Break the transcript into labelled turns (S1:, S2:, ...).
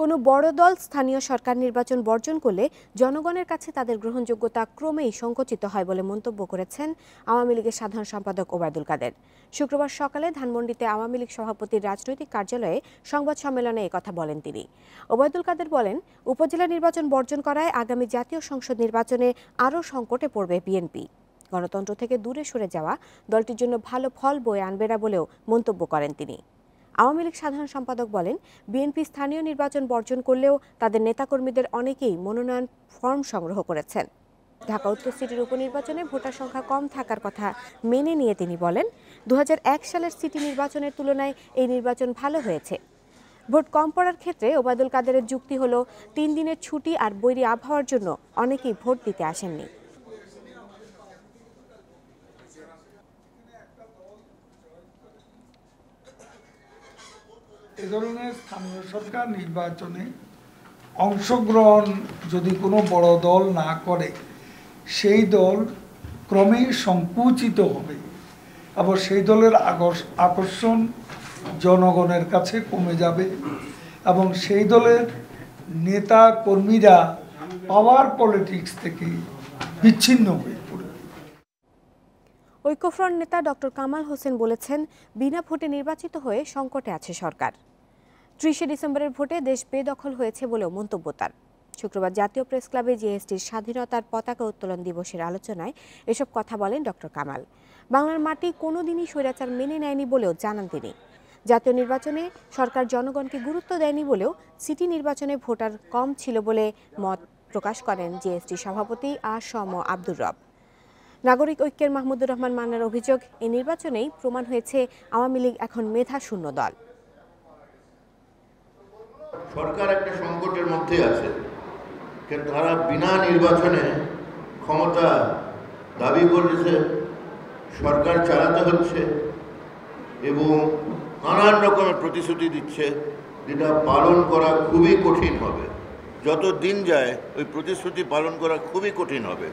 S1: কোনো বড় দল স্থানীয় সরকার নির্বাচন বর্জন করলে জনগণের কাছে তাদের গ্রহণযোগ্যতা ক্রমেই সংকুচিত হয় বলে মন্তব্য করেছেন আওয়ামী লীগের সাধারণ সম্পাদক ওবায়দুল কাদের। শুক্রবার সকালে ধানমন্ডিতে আওয়ামী লীগ সভাপতির রাজনৈতিক কার্যালয়ে সংবাদ সম্মেলনে কথা বলেন তিনি। ওবায়দুল কাদের বলেন, উপজেলা নির্বাচন বর্জন করায় আগামী জাতীয় সংসদ নির্বাচনে আরও সংকটে পড়বে বিএনপি। গণতন্ত্র থেকে দূরে সরে যাওয়া দলটির জন্য ভালো ফল বয়ে আনবে না বলেও মন্তব্য করেন তিনি। আওয়ামী লীগ সাধারণ সম্পাদক বলেন, বিএনপি স্থানীয় নির্বাচন বর্জন করলেও তাদের নেতাকর্মীদের অনেকেই মনোনয়ন ফর্ম সংগ্রহ করেছেন। ঢাকা উত্তর সিটির উপনির্বাচনে ভোটার সংখ্যা কম থাকার কথা মেনে নিয়ে তিনি বলেন দু হাজার এক সালের সিটি নির্বাচনের তুলনায় এই নির্বাচন ভালো হয়েছে। ভোট কম পড়ার ক্ষেত্রে ওবায়দুল কাদেরের যুক্তি হলো, তিন দিনের ছুটি আর বৈরী আবহাওয়ার জন্য অনেকেই ভোট দিতে আসেননি।
S2: এ ধরনের স্থানীয় সরকার নির্বাচনে অংশগ্রহণ যদি কোনো বড় দল না করে, সেই দল ক্রমেই সংকুচিত হবে। আবার সেই দলের আকর্ষ- আকর্ষণ জনগণের কাছে কমে যাবে এবং সেই দলের নেতা কর্মীরা পাওয়ার পলিটিক্স থেকে বিচ্ছিন্ন হয়ে
S1: ঐক্যফ্রন্ট নেতা ডক্টর কামাল হোসেন বলেছেন, বিনা ভোটে নির্বাচিত হয়ে সংকটে আছে সরকার। ত্রিশে ডিসেম্বরের ভোটে দেশ বেদখল হয়েছে বলেও মন্তব্য তার। শুক্রবার জাতীয় প্রেস ক্লাবে জিএসটির স্বাধীনতার পতাকা উত্তোলন দিবসের আলোচনায় এসব কথা বলেন ডক্টর কামাল। বাংলার মাটি কোনোদিনই স্বৈরাচার মেনে নেয়নি বলেও জানান তিনি। জাতীয় নির্বাচনে সরকার জনগণকে গুরুত্ব দেয়নি বলেও সিটি নির্বাচনে ভোটার কম ছিল বলে মত প্রকাশ করেন জিএসটি সভাপতি আসম আব্দুর রব। নাগরিক ঐক্যের মাহমুদুর রহমান মান্নার অভিযোগ এই নির্বাচনেই প্রমাণ হয়েছে আওয়ামী লীগ এখন মেধা শূন্য দল।
S3: সরকার একটা সংকটের মধ্যে আছে তারা বিনা নির্বাচনে ক্ষমতা দাবি করেছে সরকার চালাতে হচ্ছে এবং নানান রকমের প্রতিশ্রুতি দিচ্ছে, যেটা পালন করা খুবই কঠিন হবে। যত দিন যায় ওই প্রতিশ্রুতি পালন করা খুবই কঠিন হবে।